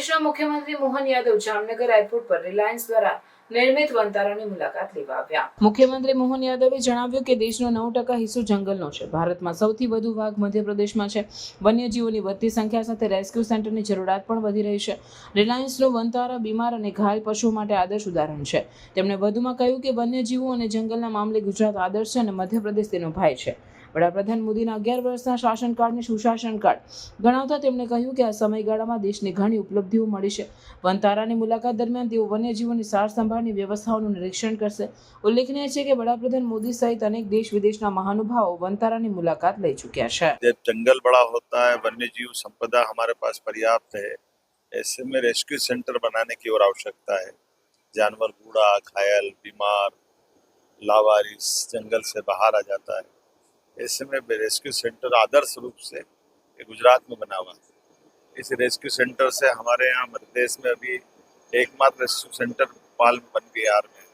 પ્રદેશના મુખ્યમંત્રી મોહન યાદવ જામનગર એરપોર્ટ પર રિલાયન્સ દ્વારા નિર્મિત વનતારાની મુલાકાત લેવા આવ્યા મુખ્યમંત્રી મોહન યાદવે જણાવ્યું કે દેશનો નવ ટકા હિસ્સો જંગલનો છે ભારતમાં સૌથી વધુ વાઘ મધ્યપ્રદેશમાં છે વન્યજીવોની વધતી સંખ્યા સાથે રેસ્ક્યુ સેન્ટરની જરૂરિયાત પણ વધી રહી છે રિલાયન્સનો વનતારા બીમાર અને ઘાયલ પશુઓ માટે આદર્શ ઉદાહરણ છે તેમણે વધુમાં કહ્યું કે વન્યજીવો અને જંગલના મામલે ગુજરાત આદર્શ છે અને મધ્યપ્રદેશ તેનો ભાઈ છે बड़ा प्रधान मोदी ने 11 वर्ष का शासनकाल में सुशासन काल गणना था तुमने कहयो कि इस समयगाड़ा में देश ने ઘણી उपलब्धिઓ મળી છે વંતારાની મુલાકાત દરમિયાન દેવ वन्यजीवની સાર સંભાળની વ્યવસ્થાનો નિરીક્ષણ કરસે ઉલ્લેખ નય છે કે બડા પ્રધાન મોદી સહિત અનેક દેશ વિદેશના મહાનુભાવો વંતારાની મુલાકાત લઈ ચૂક્યા છે જંગલ બડા હોતા હૈ वन्यजीव સંપદા હમારે પાસ પૂર્યાપ્ત હૈ એસે મે રેસ્ક્યુ સેન્ટર બનાને કી ઓર આવશ્યકતા હૈ જનવર ભૂડા ખાયલ બીમાર લાવારિસ જંગલ સે બહાર આ જાતા હૈ ऐसे में रेस्क्यू सेंटर आदर्श रूप से गुजरात में बना हुआ इस रेस्क्यू सेंटर से हमारे यहाँ मध्य प्रदेश में अभी एकमात्र रेस्क्यू सेंटर पाल बन बिहार में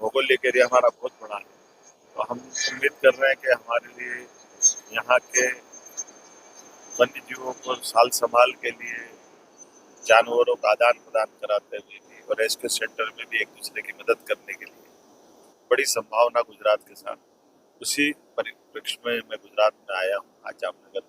भौगोलिक एरिया हमारा बहुत बड़ा है तो हम उम्मीद कर रहे हैं कि हमारे लिए यहाँ के वन्य जीवों को साल संभाल के लिए जानवरों का आदान प्रदान कराते हुए भी और रेस्क्यू सेंटर में भी एक दूसरे की मदद करने के लिए बड़ी संभावना गुजरात के साथ उसी परिप्रेक्ष्य में मैं गुजरात में आया हूँ आज जामनगर में